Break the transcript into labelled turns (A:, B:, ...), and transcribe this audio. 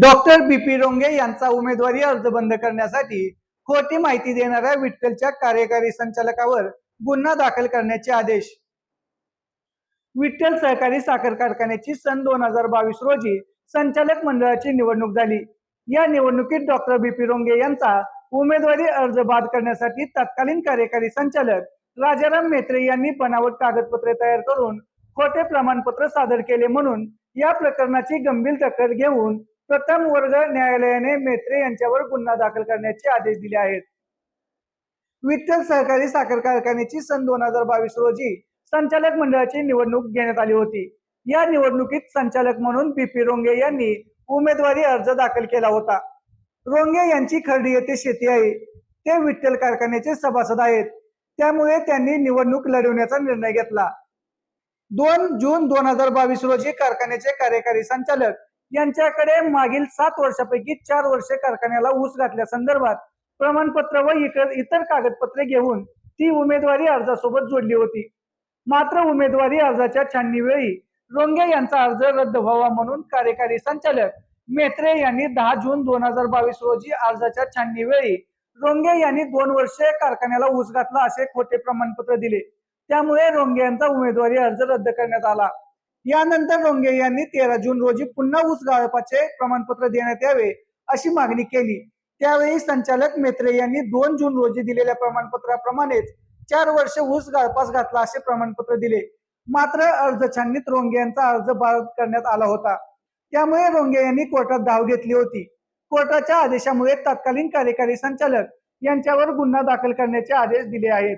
A: Doctor बी P रोंगे यांचा उमेदवारी अर्ज बंद करण्यासाठी खोटी माहिती देणाऱ्या विठ्ठलच्या कार्यकारी संचालकावर गुन्हा दाखल करण्याचे आदेश. विठ्ठल सहकारी साखर कारखान्याची सन दोन हजार बावीस रोजी संचालक मंडळाची निवडणूक झाली. या निवडणुकीत डॉक्टर बी पी रोंगे यांचा उमेदवारी अर्ज बाद करण्यासाठी तत्कालीन कार्यकारी संचालक राजाराम मेत्रे यांनी बनावट कागदपत्रे तयार करून खोटे प्रमाणपत्र सादर केले म्हणून या प्रकरणाची गंभीर दखल घेऊन प्रथम वर्ग न्यायालयाने मेत्रे यांच्यावर गुन्हा दाखल करण्याचे आदेश दिले आहेत. विठ्ठल सहकारी साखर कारखान्याची सन दोन हजार बावीस रोजी संचालक मंडळाची निवडणूक घेण्यात आली होती. या निवडणुकीत संचालक म्हणून बीपी रोंगे यांनी उमेदवारी अर्ज दाखल केला होता. रोंगे यांची खर्डी येथे शेती आहे. ते विठ्ठल कारखान्याचे सभासद आहेत. त्यामुळे त्यांनी निवडणूक लढवण्याचा निर्णय घेतला. दोन जून दोन हजार बावीस रोजी कारखान्याचे कार्यकारी संचालक यांच्याकडे मागील सात वर्षापैकी चार वर्षे कारखान्याला ऊस घातल्या संदर्भात प्रमाणपत्र व इतर इतर कागदपत्रे घेऊन ती उमेदवारी अर्जासोबत जोडली होती. मात्र उमेदवारी अर्जाच्या छाननीवेळी रोंगे यांचा अर्ज रद्द व्हावा म्हणून कार्यकारी संचालक मेत्रे यांनी दहा जून दोन हजार बावीस रोजी अर्जाच्या छाननीवेळी रोंगे यांनी दोन वर्षे कारखान्याला ऊस घातला असे खोटे प्रमाणपत्र दिले. त्यामुळे रोंगे यांचा उमेदवारी अर्ज रद्द करण्यात आला. यानंतर रोंगे यांनी तेरा जून रोजी पुन्हा ऊस गाळपाचे प्रमाणपत्र देण्यात यावे अशी मागणी केली. त्यावेळी संचालक मेत्रे यांनी दोन जून रोजी दिलेल्या प्रमाणपत्राप्रमाणेच चार वर्ष ऊस गाळपास घातला असे प्रमाणपत्र दिले. मात्र अर्ज छाननीत रोंगे यांचा अर्ज बाद करण्यात आला होता. त्यामुळे रोंगे यांनी कोर्टात धाव घेतली होती. कोर्टाच्या आदेशामुळे तत्कालीन कार्यकारी संचालक यांच्यावर गुन्हा दाखल करण्याचे आदेश दिले आहेत.